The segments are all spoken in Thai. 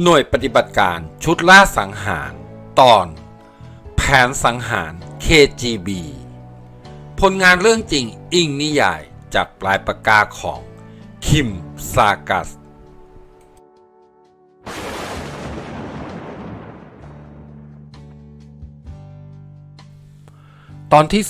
หน่วยปฏิบัติการชุดล่าสังหาร ตอน แผนสังหาร KGB ผลงานเรื่องจริงอิงนิยายจากปลายปากกาของ คิม ซากัส ตอนที่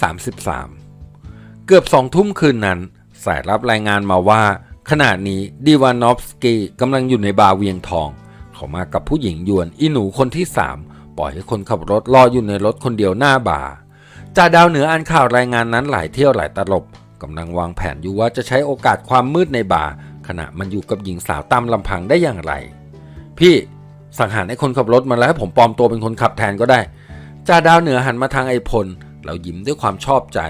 33 เกือบสองทุ่มคืนนั้น สายรับรายงานมาว่า ขณะนี้ดิวานอฟสกี้กำลังอยู่ในบาร์เวียงทอง เขามากับผู้หญิงยวนอีหนูคนที่3ปล่อยให้คนขับรถรออยู่ในรถคนเดียวหน้าบาร์จ่าดาวเหนืออ่านข่าวรายงานนั้นหลายเที่ยวหลายตลบกำลังวางแผนอยู่ว่าจะใช้โอกาสความมืดในบาร์ขณะมันอยู่กับหญิงสาวตามลำพังได้อย่างไร พี่สังหารให้คนขับรถมาแล้วให้ผมปลอมตัวเป็นคนขับแทนก็ได้จ่าดาวเหนือหันมาทางไอ้พลแล้วยิ้มด้วยความชอบใจ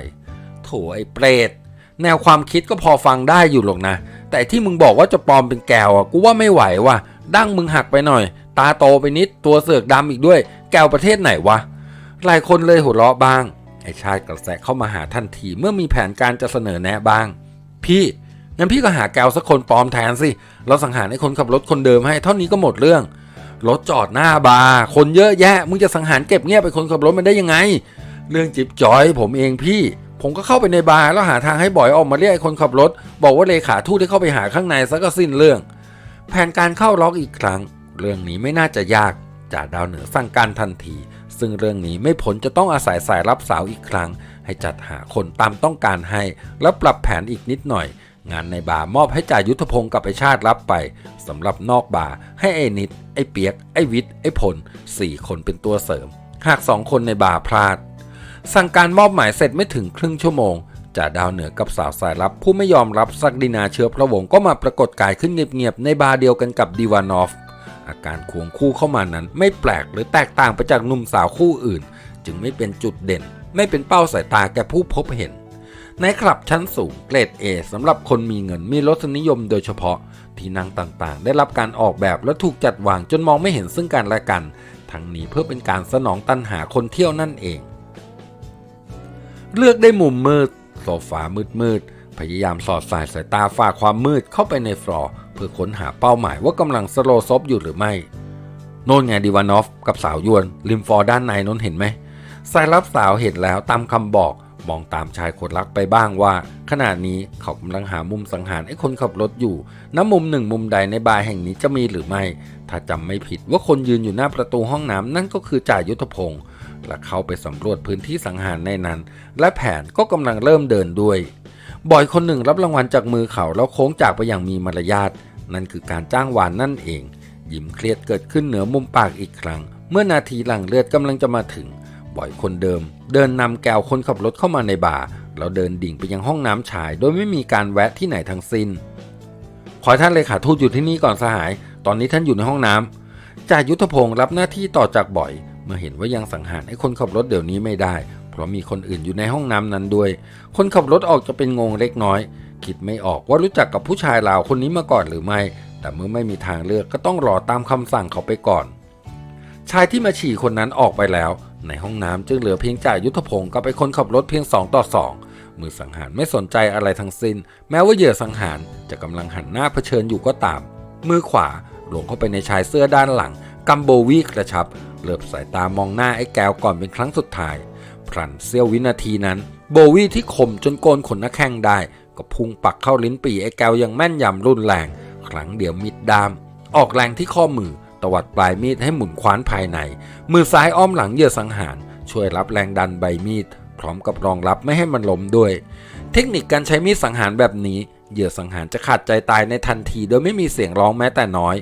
โถไอ้เปรตแนวความคิดก็พอฟังได้อยู่หรอกนะ แต่ที่มึงบอกว่าจะปลอมเป็นแก้วอะกูว่าไม่ไหวว่ะ ดั้งมึงหักไปหน่อย ตาโตไปนิดตัวเสือกดำอีกด้วย แกวประเทศไหนวะ หลายคนเลยหัวเราะบ้าง ไอ้ชายกระแสเข้ามาหาทันทีเมื่อมีแผนการจะเสนอแนะบ้าง พี่งั้นพี่ก็หาแกวสักคนปลอมแทนสิ เราสังหารให้คนขับรถคนเดิมให้เท่านี้ก็หมดเรื่อง รถจอดหน้าบาร์คนเยอะแยะ มึงจะสังหารเก็บเงียบไปคนขับรถมันได้ยังไง เรื่องจิบจอย ผมเองพี่ ผมก็เข้าไปในบาร์แล้วหาทางให้บ่อยออกมาเรียกไอ้คนขับรถ บอกว่าเลขาทูตได้เข้าไปหาข้างในซะก็สิ้นเรื่อง แผนการเข้าล็อกอีกครั้ง เรื่องนี้ไม่น่าจะยากจ่าดาวเหนือสั่งการทันที ซึ่งเรื่องนี้ไม่ผลจะต้องอาศัยสายรับสาวอีกครั้ง ให้จัดหาคนตามต้องการให้ แล้วปรับแผนอีกนิดหน่อย งานในบาร์มอบให้จ่ายุทธพงศ์กับไอชาติรับไปสำหรับนอกบาร์ให้ไอนิด ไอเปียก ไอวิทย์ไอพลสี่คนเป็นตัวเสริม หากสองคนในบาร์พลาด สั่งการมอบหมายเสร็จไม่ถึงครึ่งชั่วโมง จ่าดาวเหนือกับสาวสายลับ ผู้ไม่ยอมรับศักดินาเชื้อพระวงศ์ก็มาปรากฏกายขึ้นเงียบๆในบาร์เดียวกันกับดีวานอฟ อาการควงคู่เข้ามานั้นไม่แปลกหรือแตกต่างไปจากหนุ่มสาวคู่อื่น จึงไม่เป็นจุดเด่น ไม่เป็นเป้าสายตาแก่ผู้พบเห็น ในคลับชั้นสูงเกรด A สำหรับคนมีเงินมีรสนิยมโดยเฉพาะ ที่นั่งต่างๆ ได้รับการออกแบบและถูกจัดวางจนมองไม่เห็นซึ่งกันและกัน ทั้งนี้เพื่อเป็นการสนองตันหาคนเที่ยวนั่นเอง เลือกได้มุมมืด โซฟามืดๆพยายามสอดสายสายตาฝ่าความมืดเข้าไปในฟลอร์เพื่อค้นหาเป้าหมายว่ากำลังสโลซบอยู่หรือไม่ โน่นไงดิวานอฟกับสาวยวนริมฟอร์ด้านในน้นเห็นไหมสายรับสาวเห็นแล้วตามคำบอกมองตามชายคนรักไปบ้างว่า ขณะนี้เขากำลังหามุมสังหารไอ้คนขับรถอยู่น้ำมุมหนึ่งมุมใดในบาร์แห่งนี้จะมีหรือไม่ ถ้าจำไม่ผิดว่าคนยืนอยู่หน้าประตูห้องน้ำนั่นก็คือจ่ายุทธพงศ์ และเข้าไปสำรวจพื้นที่สังหารในนั้น และแผนก็กำลังเริ่มเดินด้วย บอยคนหนึ่งรับรางวัลจากมือเขาแล้วโค้งจากไปอย่างมีมารยาทนั่นคือการจ้างวานนั่นเอง ยิ้มเครียดเกิดขึ้นเหนือมุมปากอีกครั้ง เมื่อนาทีหลังเลือดกำลังจะมาถึง บอยคนเดิม เดินนำแก้วคนขับรถเข้ามาในบาร์แล้วเดินดิ่งไปยังห้องน้ำชาย โดยไม่มีการแวะที่ไหนทั้งสิ้น ขอท่านเลขาทูตอยู่ที่นี่ก่อนสหาย ตอนนี้ท่านอยู่ในห้องน้ำจ่ายุทธพงศ์รับหน้าที่ต่อจากบ่อย เมื่อเห็นว่ายังสังหารให้คนขับรถเดี๋ยวนี้ไม่ได้ เพราะมีคนอื่นอยู่ในห้องน้ำนั้นด้วย คนขับรถออกจะเป็นงงเล็กน้อย คิดไม่ออกว่ารู้จักกับผู้ชายลาวคนนี้มาก่อนหรือไม่ แต่เมื่อไม่มีทางเลือกก็ต้องรอตามคำสั่งเขาไปก่อน ชายที่มาฉี่คนนั้นออกไปแล้ว ในห้องน้ำจึงเหลือเพียงจ่ายุทธพงศ์กับไอ้คนขับรถเพียง2ต่อ2มือสังหารไม่สนใจอะไรทั้งสิ้น แม้ว่าเหยื่อสังหารจะกำลังหันหน้าเผชิญอยู่ก็ตาม มือขวาหลงเข้าไปในชายเสื้อด้านหลัง กัมโบวีกระชับเหลือบสายตามองหน้าไอ้แก้วก่อนเป็นครั้งสุดท้ายพลันเสี้ยววินาทีนั้น โบวีที่คมจนโกนขนหน้าแข้งได้ ก็พุ่งปักเข้าลิ้นปีไอ้แก้วอย่างแม่นยำรุนแรง ครั้งเดียวมิดดาม ออกแรงที่ข้อมือตวัดปลายมีดให้หมุนคว้านภายใน มือซ้ายอ้อมหลังเหยื่อสังหาร ช่วยรับแรงดันใบมีด พร้อมกับรองรับไม่ให้มันล้มด้วย เทคนิคการใช้มีดสังหารแบบนี้ เหยื่อสังหารจะขาดใจตายในทันทีโดยไม่มีเสียงร้องแม้แต่น้อย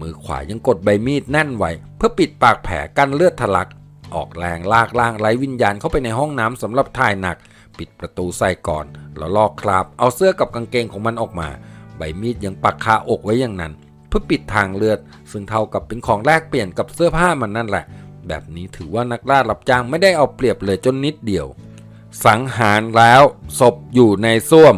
มือขวายังกดใบมีดแน่นไว้เพื่อปิดปากแผลกันเลือดทะลัก ออกแรงลากล่างไร้วิญญาณเข้าไปในห้องน้ำสำหรับถ่ายหนัก ปิดประตูใส่ก่อน แล้วลอกคราบ เอาเสื้อกับกางเกงของมันออกมา ใบมีดยังปักคาอกไว้อย่างนั้น เพื่อปิดทางเลือด ซึ่งเท่ากับเป็นของแลกเปลี่ยนกับเสื้อผ้ามันนั่นแหละ แบบนี้ถือว่านักล่ารับจ้างไม่ได้เอาเปรียบเลยจนนิดเดียว สังหารแล้วศพอยู่ในส้วม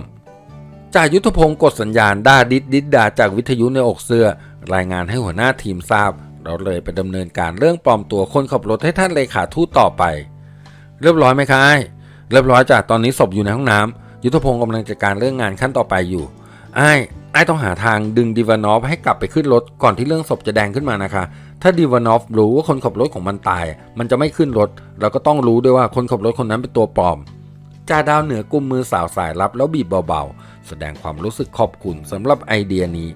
จ่ายุทธพงศ์กดสัญญาณด้าดิดดิดดาจากวิทยุในอกเสื้อ รายงานให้หัวหน้าทีมทราบ เราเลยไปดำเนินการเรื่องปลอมตัวคนขับรถให้ท่านเลขาทูตต่อไป เรียบร้อยไหมคะไอ้เรียบร้อยจ้ะตอนนี้ศพอยู่ในห้องน้ำยุทธพงศ์กำลังจัดการเรื่องงานขั้นต่อไปอยู่ไอ้ไอ้ต้องหาทางดึงดิวานอฟให้กลับไปขึ้นรถก่อนที่เรื่องศพจะแดงขึ้นมานะคะ ถ้าดิวานอฟรู้ว่าคนขับรถของมันตาย มันจะไม่ขึ้นรถ เราก็ต้องรู้ด้วยว่าคนขับรถคนนั้นเป็นตัวปลอมจ่าดาวเหนือกุมมือสาวสายรับแล้วบีบเบาๆ แสดงความรู้สึกขอบคุณสำหรับไอเดียนี้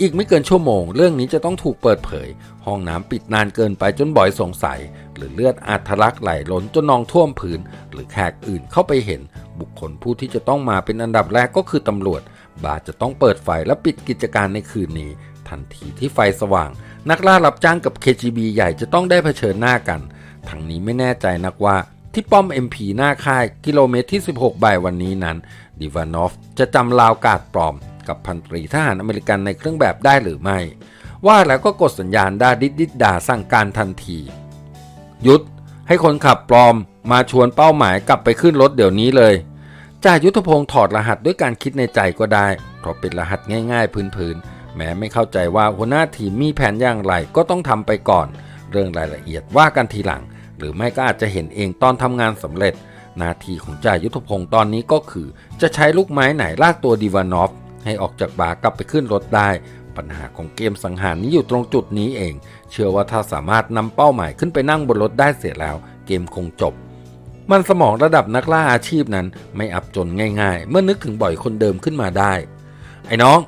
อีกไม่เกินชั่วโมง เรื่องนี้จะต้องถูกเปิดเผย ห้องน้ำปิดนานเกินไปจนบ่อยสงสัย หรือเลือดอาจทะลักไหลล้นจนนองท่วมพื้นหรือแขกอื่นเข้าไปเห็น บุคคลผู้ที่จะต้องมาเป็นอันดับแรกก็คือตำรวจ บาร์จะต้องเปิดไฟและปิดกิจการในคืนนี้ ทันทีที่ไฟสว่าง นักล่ารับจ้างกับ KGB ใหญ่จะต้องได้เผชิญหน้ากันทั้งนี้ไม่แน่ใจนักว่าที่ป้อม MP หน้าค่ายกิโลเมตรที่ 16 บ่ายวันนี้นั้นดิวานอฟจะจำลาวกาดปลอม กับพันตรีทหารอเมริกันในเครื่องแบบได้หรือไม่ ว่าแล้วก็กดสัญญาณด่าดิดดิดดาสั่งการทันที ยุดให้คนขับปลอมมาชวนเป้าหมายกลับไปขึ้นรถเดี๋ยวนี้เลยจ่ายุทธพงศ์ถอดรหัสด้วยการคิดในใจก็ได้เพราะเป็นรหัสง่าย ๆ พื้นๆแม้ไม่เข้าใจว่าหัวหน้าทีมมีแผนอย่างไรก็ต้องทำไปก่อน เรื่องรายละเอียดว่ากันทีหลัง หรือไม่ก็อาจจะเห็นเองตอนทำงานสำเร็จหนาทีของจ่ายุทธพงศ์ตอนนี้ก็คือ จะใช้ลูกไม้ไหนลากตัวดีวานอฟ ให้ออกจากบาร์กลับไปขึ้นรถได้ ปัญหาของเกมสังหารนี้อยู่ตรงจุดนี้เอง เชื่อว่าถ้าสามารถนำเป้าหมายขึ้นไปนั่งบนรถได้เสียแล้ว เกมคงจบ มันสมองระดับนักล่าอาชีพนั้นไม่อับจนง่าย ๆ เมื่อนึกถึงบ่อยคนเดิมขึ้นมาได้ ไอ้น้อง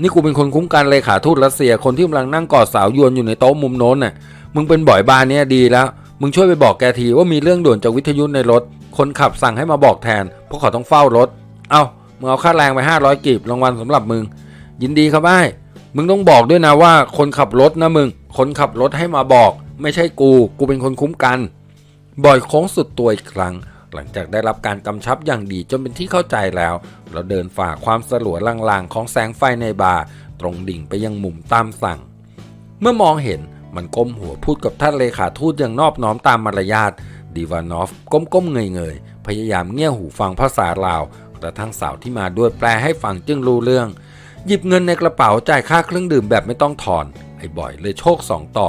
นี่กูเป็นคนคุ้มกันเลขาทูตรัสเซียคนที่กำลังนั่งกอดสาวยวนอยู่ในโต๊ะมุมโน้นน่ะ มึงเป็นบ่อยบานเนี้ยดีแล้ว มึงช่วยไปบอกแกทีว่ามีเรื่องด่วนจากวิทยุในรถ คนขับสั่งให้มาบอกแทนเพราะเขาต้องเฝ้ารถ เอ้า มึงเอาค่าแรงไป 500 กีบรางวัลสำหรับมึง ยินดีครับไอ้มึงต้องบอกด้วยนะว่าคนขับรถนะมึง คนขับรถให้มาบอก ไม่ใช่กู กูเป็นคนคุ้มกัน บ่อยโค้งสุดตัวอีกครั้ง หลังจากได้รับการกำชับอย่างดีจนเป็นที่เข้าใจแล้ว เราเดินฝ่าความสลัวลางๆ ของแสงไฟในบาร์ตรงดิ่งไปยังมุมตามสั่ง เมื่อมองเห็นมันก้มหัวพูดกับท่านเลขาทูตอย่างนอบน้อมตามมารยาทดีวานอฟก้มๆเงยๆพยายามเงี่ยหูฟังภาษาลาว กระทั่งสาวที่มาด้วยแปลให้ฟังจึงรู้เรื่อง หยิบเงินในกระเป๋าจ่ายค่าเครื่องดื่มแบบไม่ต้องถอน ไอ้บ่อยเลยโชคสองต่อ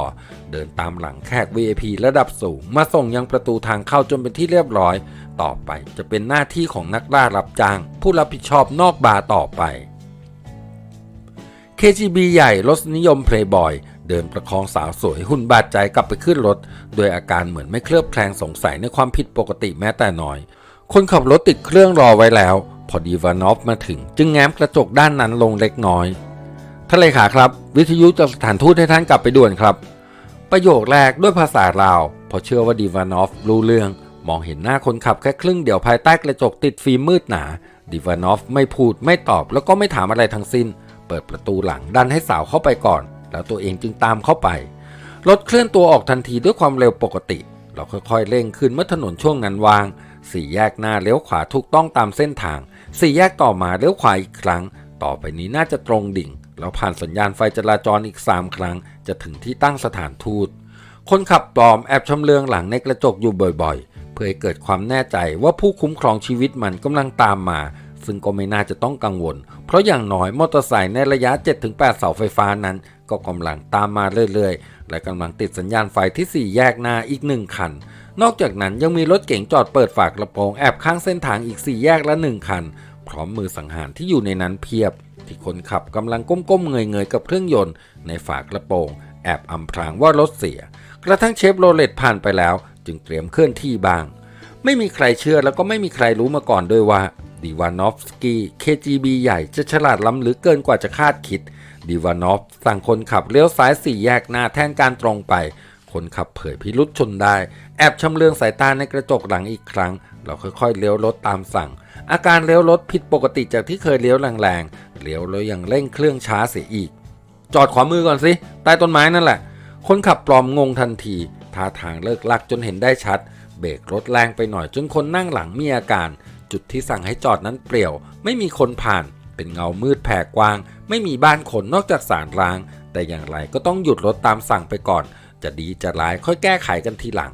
เดินตามหลังแขก VIP ระดับสูง มาส่งยังประตูทางเข้าจนเป็นที่เรียบร้อย ต่อไปจะเป็นหน้าที่ของนักล่ารับจ้าง ผู้รับผิดชอบนอกบาร์ต่อไป KGB ใหญ่รสนิยมเพลย์บอยเดินประคองสาวสวยหุ่นบาดใจกลับไปขึ้นรถ โดยอาการเหมือนไม่เคลือบแคลงสงสัยในความผิดปกติแม้แต่น้อย คนขับรถติดเครื่องรอไว้แล้ว พอดีวานอฟมาถึง จึงแง้มกระจกด้านนั้นลงเล็กน้อยท่านเลขาครับ วิทยุจากสถานทูตให้ท่านกลับไปด่วนครับ ประโยคแรกด้วยภาษาลาวเพอเชื่อว่าดีวานอฟรู้เรื่อง มองเห็นหน้าคนขับแค่ครึ่งเดียวภายใต้กระจกติดฟิล์มมืดหนาดีวานอฟไม่พูดไม่ตอบแล้วก็ไม่ถามอะไรทั้งสิ้น เปิดประตูหลังดันให้สาวเข้าไปก่อน แล้วตัวเองจึงตามเข้าไปรถเคลื่อนตัวออกทันทีด้วยความเร็วปกติ เราค่อยๆเร่งขึ้นเมื่อถนนช่วงนั้นวาง สี่แยกหน้าเลี้ยวขวาถูกต้องตามเส้นทาง สี่แยกต่อมาเลี้ยวขวาอีกครั้ง ต่อไปนี้น่าจะตรงดิ่ง แล้วผ่านสัญญาณไฟจราจรอีก 3 ครั้ง จะถึงที่ตั้งสถานทูต คนขับปลอมแอบชำเลืองหลังในกระจกอยู่บ่อยๆ เพื่อให้เกิดความแน่ใจว่าผู้คุ้มครองชีวิตมันกำลังตามมา ซึ่งก็ไม่น่าจะต้องกังวล เพราะอย่างน้อยมอเตอร์ไซค์ในระยะ 7-8 เสาไฟฟ้านั้น ก็กำลังตามมาเรื่อยๆ และกำลังติดสัญญาณไฟที่ 4 แยกหน้าอีกหนึ่งคัน นอกจากนั้นยังมีรถเก๋งจอดเปิดฝากระโปรงแอบข้างเส้นทางอีก 4 แยกละ 1 คัน พร้อมมือสังหารที่อยู่ในนั้นเพียบ ที่คนขับกำลังก้มๆเงยๆกับเครื่องยนต์ในฝากระโปรง แอบอำพรางว่ารถเสีย กระทั่งเชฟโรเลตผ่านไปแล้ว จึงเตรียมเคลื่อนที่บ้าง ไม่มีใครเชื่อแล้วก็ไม่มีใครรู้มาก่อนด้วยว่าดีวานอฟสกี้ KGB ใหญ่จะฉลาดล้ำลึกเกินกว่าจะคาดคิดดีวานอฟสั่งคนขับเลี้ยวซ้ายสี่แยกหน้าแทนการตรงไป คนขับเผยพิรุษชนได้ แอบชำเลืองสายตาในกระจกหลังอีกครั้ง เราค่อยๆเลี้ยวรถตามสั่ง อาการเลี้ยวรถผิดปกติจากที่เคยเลี้ยวแรงๆเลี้ยวแล้วยังเร่งเครื่องช้าเสียอีก จอดขวามือก่อนสิใต้ต้นไม้นั่นแหละ คนขับปลอมงงทันทีท่าทางเลิกลักจนเห็นได้ชัด เบรกรถแรงไปหน่อยจนคนนั่งหลังมีอาการ จุดที่สั่งให้จอดนั้นเปลี่ยว ไม่มีคนผ่าน เป็นเงามืดแผ่กว้าง ไม่มีบ้านคนนอกจากสารร้าง แต่อย่างไรก็ต้องหยุดรถตามสั่งไปก่อน จะดีจะร้ายค่อยแก้ไขกันทีหลัง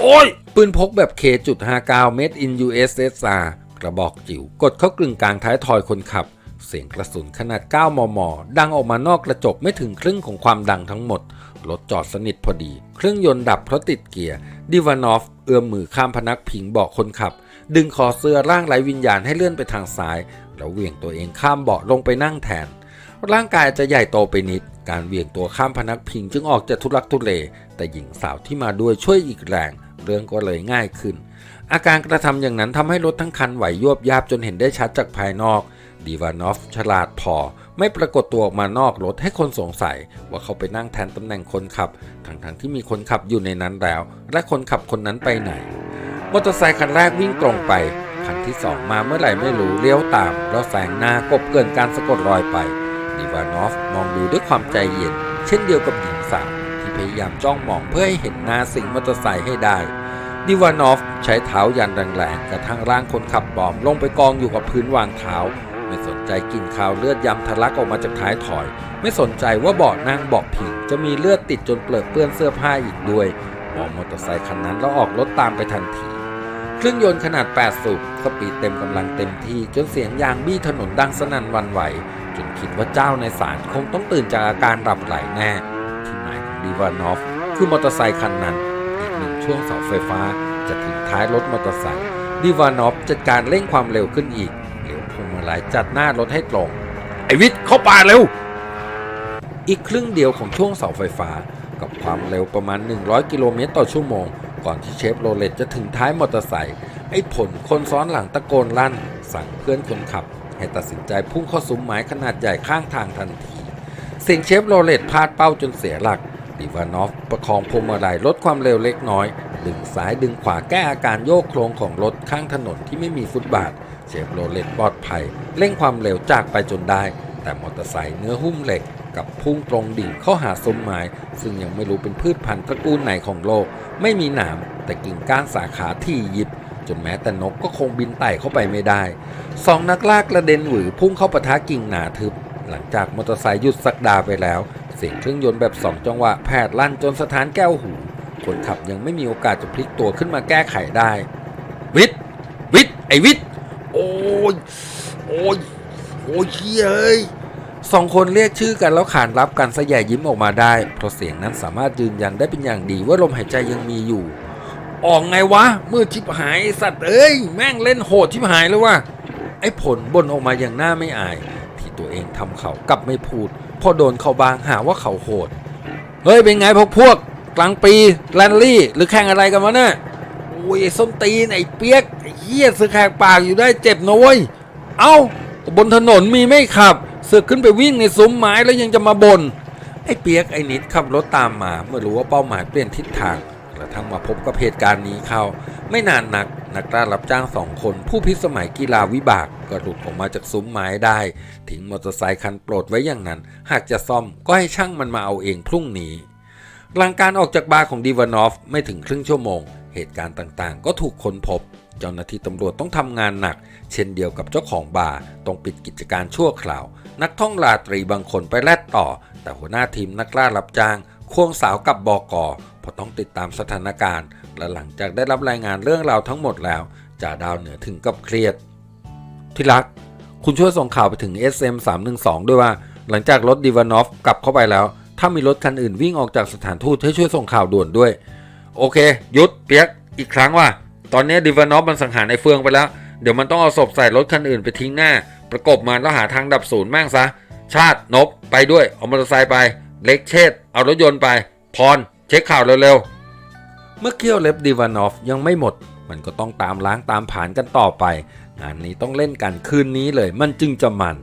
โอ้ย ปืนพกแบบ K.59 Made in USSR กระบอกจิ๋วกดเข้ากึ่งกลางท้ายทอยคนขับ เสียงกระสุนขนาด 9 มม ดังออกมานอกกระจกไม่ถึงครึ่งของความดังทั้งหมด รถจอดสนิทพอดี เครื่องยนต์ดับเพราะติดเกียร์ ดิวานอฟ เอื้อมมือข้ามพนักพิงเบาะคนขับ ดึงคอเสื้อร่างไร้วิญญาณให้เลื่อนไปทางซ้าย แล้วเหวี่ยงตัวเองข้ามเบาะลงไปนั่งแทน ร่างกายจะใหญ่โตไปนิด การเวี่ยงตัวข้ามพนักพิงจึงออกจะทุลักทุเล แต่หญิงสาวที่มาด้วยช่วยอีกแรง เรื่องก็เลยง่ายขึ้น อาการกระทำอย่างนั้นทำให้รถทั้งคันไหวยวบยาบจนเห็นได้ชัดจากภายนอก ดีวานอฟฉลาดพอ ไม่ปรากฏตัวออกมานอกรถให้คนสงสัย ว่าเขาไปนั่งแทนตำแหน่งคนขับ ทั้งๆที่มีคนขับอยู่ในนั้นแล้ว และคนขับคนนั้นไปไหน มอเตอร์ไซค์คันแรกวิ่งตรงไปคันที่สองมาเมื่อไหร่ไม่รู้เลี้ยวตาม แล้วแซงหน้ากบเกินการสะกดรอยไป ดิวานอฟมองดูด้วยความใจเย็น เช่นเดียวกับหญิงสาวที่พยายามจ้องมองเพื่อให้เห็นหน้าสิ่งมอเตอร์ไซค์ให้ได้ดิวานอฟใช้เท้ายันแรงๆกระทั่งร่างคนขับปอมลงไปกองอยู่กับพื้นวางเท้า ไม่สนใจกลินคาวเลือดยำทะลักออกมาจากท้ายถอย ไม่สนใจว่าเบาะนั่งเบาะผิงจะมีเลือดติดจนเปลือกเปื้อนเสื้อผ้าอีกด้วยมองมอเตอร์ไซค์คันนั้นแล้วออกรถตามไปทันทีเครื่องยนต์ขนาด 8 สูบสปีดเต็มกำลังเต็มที่จนเสียงยางบี้ถนนดังสนั่นวันไหว จนคิดว่าเจ้าในศาลคงต้องตื่นจากอาการหลับไหลแน่ ที่หมายของดีวานอฟคือมอเตอร์ไซค์คันนั้น อีกหนึ่งช่วงเสาไฟฟ้า จะถึงท้ายรถมอเตอร์ไซค์ดีวานอฟจัดการเร่งความเร็วขึ้นอีกเลี้ยวพวงมาลัยจัดหน้ารถให้ตรง ไอวิทย์เข้าป่าเร็ว อีกครึ่งเดียวของช่วงเสาไฟฟ้า กับความเร็วประมาณ 100 กิโลเมตรต่อชั่วโมง ก่อนที่เชฟโรเลตจะถึงท้ายมอเตอร์ไซค์ไอ้ผลคนซ้อนหลังตะโกนลั่น สั่งเพื่อนคนขับ ให้ตัดสินใจพุ่งเข้าซุ้มไม้ขนาดใหญ่ข้างทางทันที เสียงเชฟโรเลตพลาดเป้าจนเสียหลักดิวานอฟประคองพวงมาลัยลดความเร็วเล็กน้อย ดึงซ้ายดึงขวาแก้อาการโยกโครงของรถข้างถนนที่ไม่มีฟุตบาท เชฟโรเลตปลอดภัยเร่งความเร็วจากไปจนได้ แต่มอเตอร์ไซค์เนื้อหุ้มเหล็กกับพุ่งตรงดิ่งเข้าหาซุ้มไม้ซึ่งยังไม่รู้เป็นพืชพันธุ์ตระกูลไหนของโลก ไม่มีหนามแต่กิ่งก้านสาขาที่ยิบ จนแม้แต่นกก็คงบินไต่เข้าไปไม่ได้ สองนักลากระเด็นหวือพุ่งเข้าปะทะกิ่งหนาทึบ หลังจากมอเตอร์ไซค์หยุดสักดาไปแล้ว เสียงเครื่องยนต์แบบสองจังหวะแผดลั่นจนสถานแก้วหู คนขับยังไม่มีโอกาสจะพลิกตัวขึ้นมาแก้ไขได้ วิทวิทไอวิทโอ้ยโอ้ยโอ้ยเฮ้ยเอ้ยสองคนเรียกชื่อกันแล้วขานรับกันสะแยยิ้มออกมาได้ เพราะเสียงนั้นสามารถยืนยันได้เป็นอย่างดีว่าลมหายใจยังมีอยู่ ออกไงวะมืดชิบหายสัตว์เอ้ยแม่งเล่นโหดชิบหายเลยว่ะไอ้ผลบ่นออกมาอย่างหน้าไม่อาย ที่ตัวเองทำเขากลับไม่พูด พอโดนเขาบางหาว่าเขาโหด เฮ้ยเป็นไงพวกพวก กลางปีแลนลี่ หรือแข่งอะไรกันวะเนี่ยโอ้ยไอ้ส้นตีนไอ้เปียกไอ้เหี้ยสึกแขกปากอยู่ได้เจ็บนะเว้ยเอ้าบนถนนมีไม่ขับ เสือกขึ้นไปวิ่งในซุ้มไม้แล้วยังจะมาบน่นไอ้เปียกไอ้นิดขับรถตามมา เมื่อรู้ว่าเป้าหมายเปลี่ยนทิศทาง ทั่งมาพบกับเหตุการณ์นี้เข้า ไม่นานนักนักล่ารับจ้างสองคน ผู้พิสมัยกีฬาวิบากก็หลุดออกมาจากซุ้มไม้ได้ ทิ้งมอเตอร์ไซค์คันโปรดไว้อย่างนั้น หากจะซ่อมก็ให้ช่างมันมาเอาเองพรุ่งนี้ หลังการออกจากบาร์ของดีวานอฟไม่ถึงครึ่งชั่วโมง เหตุการณ์ต่างๆ ก็ถูกค้นพบ เจ้าหน้าที่ตำรวจต้องทำงานหนัก เช่นเดียวกับเจ้าของบาร์ต้องปิดกิจการชั่วคราว นักท่องราตรีบางคนไปแลดต่อ แต่หัวหน้าทีมนักล่ารับจ้างควงสาวกับบอกอ เพราะต้องติดตามสถานการณ์ และหลังจากได้รับรายงานเรื่องราวทั้งหมดแล้วจ่าดาวเหนือถึงกับเครียด ที่รัก คุณช่วยส่งข่าวไปถึง SM 312 ด้วยว่า หลังจากรถดีวานอฟกลับเข้าไปแล้ว ถ้ามีรถคันอื่นวิ่งออกจากสถานทูตให้ช่วยส่งข่าวด่วนด้วย โอเค ยุดเปียกอีกครั้งว่า ตอนนี้ดีวานอฟมันสังหารไอ้เฟืองไปแล้ว เดี๋ยวมันต้องเอาศพใส่รถคันอื่นไปทิ้งหน้า ประกบมันแล้วหาทางดับศูนย์แม่งซะ ชาตินบไปด้วยเอามอเตอร์ไซค์ไป เล็กเชษเอารถยนต์ไป พร ช็คข่าวเร็วๆ เมื่อเคี่ยวเล็บดีวานอฟยังไม่หมด มันก็ต้องตามล้างตามผานกันต่อไป งานนี้ต้องเล่นกันคืนนี้เลยมันจึงจะมัน